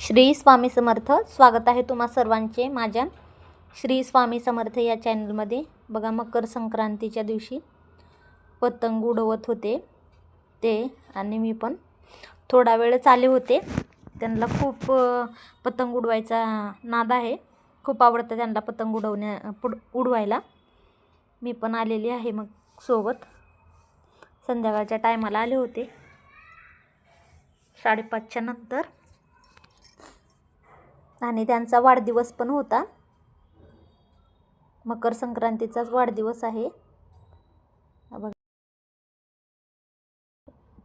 श्री स्वामी समर्थ. स्वागत आहे तुम्हा सर्वांचे माझ्या श्री स्वामी समर्थ या चॅनलमध्ये बघा मकर संक्रांतीच्या दिवशी पतंग उडवत होते ते आणि मी पण थोडा वेळच आले होते. त्यांना खूप पतंग उडवायचा नाद आहे. खूप आवडतं त्यांना पतंग उडवण्या पुड उडवायला. मी पण आलेली आहे मग सोबत. संध्याकाळच्या टायमाला आले होते. साडेपाचच्या नंतर आणि त्यांचा वाढदिवस पण होता. मकर संक्रांतीचाच वाढदिवस आहे. बघा.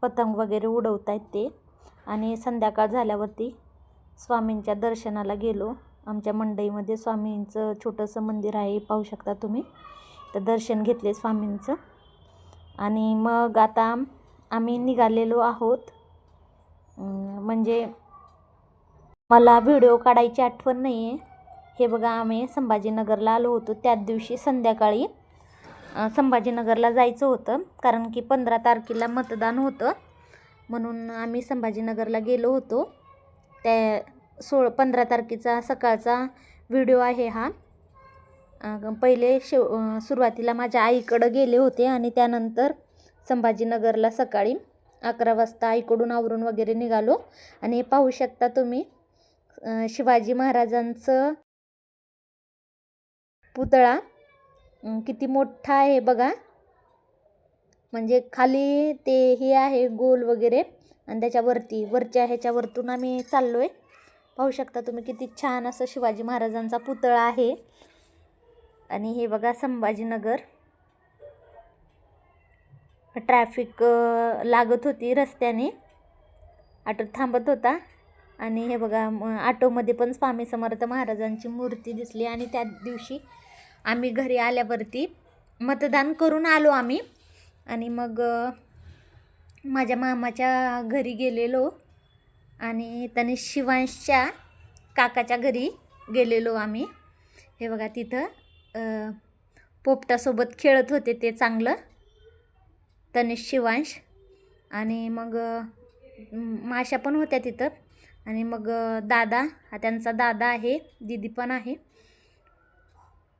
पतंग वगैरे उडवत आहेत ते. आणि संध्याकाळ झाल्यावरती स्वामींच्या दर्शनाला गेलो. आमच्या मंडईमध्ये स्वामींचं छोटंसं मंदिर आहे पाहू शकता तुम्ही. तर दर्शन घेतले स्वामींचं. आणि मग आता आम्ही निघालेलो आहोत. म्हणजे मला व्हिडिओ काढायची आठवण नाही आहे हे बघा आम्ही संभाजीनगरला आलो होतो. त्याच दिवशी संध्याकाळी संभाजीनगरला जायचं होतं. कारण की पंधरा तारखेला मतदान होतं. म्हणून आम्ही संभाजीनगरला गेलो होतो. त्या सोळ पंधरा तारखेचा सकाळचा व्हिडिओ आहे हा. पहिले शेव सुरुवातीला माझ्या आईकडं गेले होते आणि त्यानंतर संभाजीनगरला सकाळी अकरा वाजता आईकडून आवरून वगैरे निघालो. आणि हे पाहू शकता तुम्ही शिवाजी महाराजांचं पुतळा किती मोठा आहे बघा. म्हणजे खाली ते हे आहे गोल वगैरे आणि त्याच्यावरती वरच्या ह्याच्यावरतून आम्ही चाललो आहे पाहू शकता तुम्ही किती छान असं शिवाजी महाराजांचा पुतळा आहे. आणि हे बघा संभाजीनगर. ट्रॅफिक लागत होती रस्त्याने. ऑटो थांबत होता. आणि हे बघा आटोमध्ये पण स्वामी समर्थ महाराजांची मूर्ती दिसली आणि त्या दिवशी आम्ही घरी आल्यावरती मतदान करून आलो आम्ही. आणि मग माझ्या मामाच्या घरी गेलेलो आणि त्याने शिवांशच्या काकाच्या घरी गेलेलो आम्ही. हे बघा तिथं पोपटासोबत खेळत होते ते चांगलं तनिष शिवांश. आणि मग माशा पण होत्या तिथं. आणि मग दादा हा त्यांचा दादा आहे दिदी पण आहे.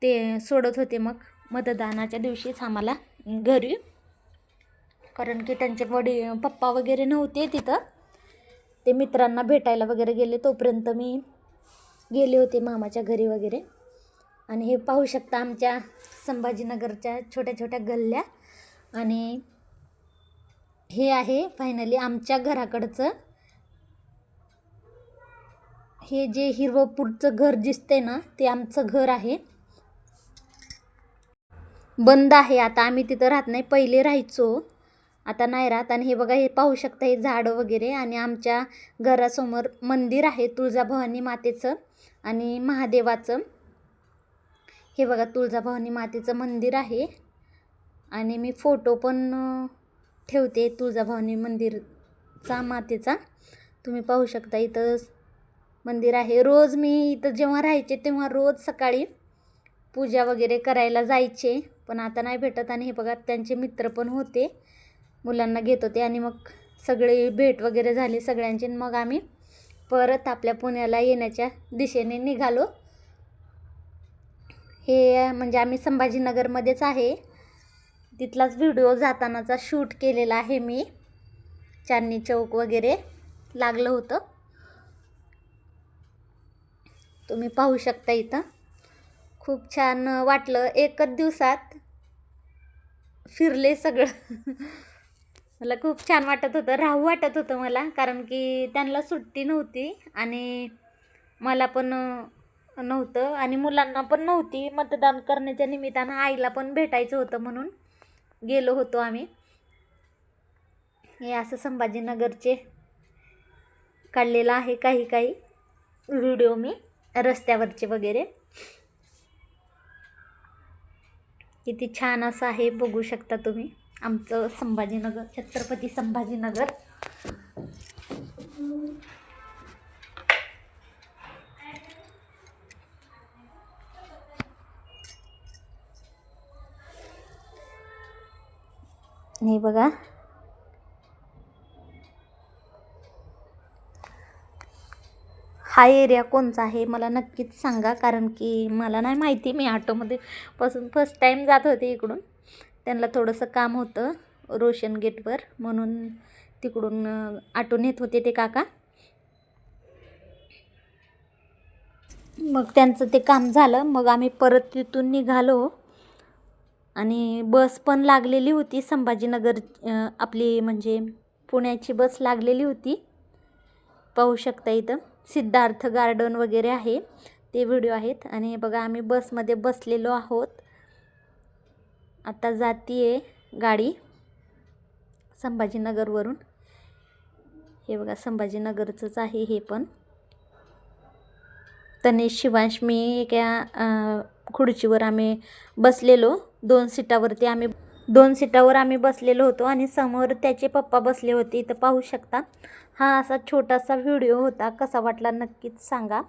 ते सोडत होते मग मतदानाच्या दिवशीच आम्हाला घरी. कारण की त्यांचे वडील पप्पा वगैरे नव्हते तिथं. ते मित्रांना भेटायला वगैरे गेले तोपर्यंत मी गेले होते मामाच्या घरी वगैरे. आणि हे पाहू शकता आमच्या संभाजीनगरच्या छोट्या छोट्या गल्ल्या. आणि हे आहे फायनली आमच्या घराकडचं हे जे हिरवपूरचं घर दिसतंय ना ते आमचं घर आहे. बंद आहे आता आम्ही तिथं राहत नाही. पहिले राहायचो. आता नाही राहत. आणि हे बघा हे पाहू शकता हे झाडं वगैरे आणि आमच्या घरासमोर मंदिर आहे तुळजाभवानी मातेचं आणि महादेवाचं. हे बघा तुळजाभवानी मातेचं मंदिर आहे. आणि मी फोटो पण ठेवते तुळजाभवानी मंदिरचा मातेचा. तुम्ही पाहू शकता इथं मंदिर आहे. रोज मी इथं जेव्हा राहायचे तेव्हा रोज सकाळी पूजा वगैरे करायला जायचे. पण आता नाही भेटत आणि हे बघा त्यांचे मित्र पण होते. मुलांना घेत होते आणि मग सगळे भेट वगैरे झाली सगळ्यांची. आणि मग आम्ही परत आपल्या पुण्याला येण्याच्या दिशेने निघालो. हे म्हणजे आम्ही संभाजीनगरमध्येच आहे. तिथलाच व्हिडिओ जातानाचा शूट केलेला आहे मी. चांदणी चौक वगैरे लागलं होतं. तुम्ही पाहू शकता इथं. खूप छान वाटलं. एकच दिवसात फिरले सगळं. मला खूप छान वाटत होतं. राहू वाटत होतं मला कारण की त्यांना सुट्टी नव्हती आणि मला पण नव्हतं आणि मुलांना पण नव्हती. मतदान करण्याच्या निमित्तानं आईला पण भेटायचं होतं म्हणून गेलो होतो आम्ही. हे असं संभाजीनगरचे काढलेलं आहे काही काही व्हिडिओ मी. रस्त्यावरचे वगैरे. किती छान असं आहे बघू शकता तुम्ही. आमचं संभाजीनगर छत्रपती संभाजीनगर. हे बघा. हा एरिया कोणचा आहे मला नक्कीच सांगा कारण की मला नाही माहिती मी ऑटोमध्ये पासून फर्स्ट टाईम जात होते इकडून. त्यांना थोडंसं काम होतं रोशन गेटवर म्हणून तिकडून अं, ऑटो नेत होते ते काका. मग त्यांचं ते काम झालं मग आम्ही परत तिथून निघालो. आणि बस पण लागलेली होती संभाजीनगर आपली म्हणजे पुण्याची बस लागलेली होती. पाहू शकता इथं. सिद्धार्थ गार्डन वगैरे आहे. ते व्हिडिओ आहेत. आणि हे बघा आम्ही बसमध्ये बसलेलो आहोत. आता जातीये गाडी. संभाजीनगरवरून. हे बघा संभाजीनगरचंच आहे हे पण. तनेश शिवांश मी एका खुर्चीवर आम्ही बसलेलो. दोन सीटावरती आम्ही दोन सीटावर आम्ही बसलेलो होतो आणि समोर त्याचे पप्पा बसले होते. इथं पाहू शकता. हा असा छोटासा व्हिडिओ होता. कसा वाटला नक्कीच सांगा.